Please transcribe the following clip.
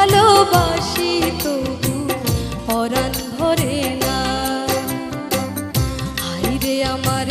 ভালোবাসি তবু পরাণ ভরে না। হাইরে আমার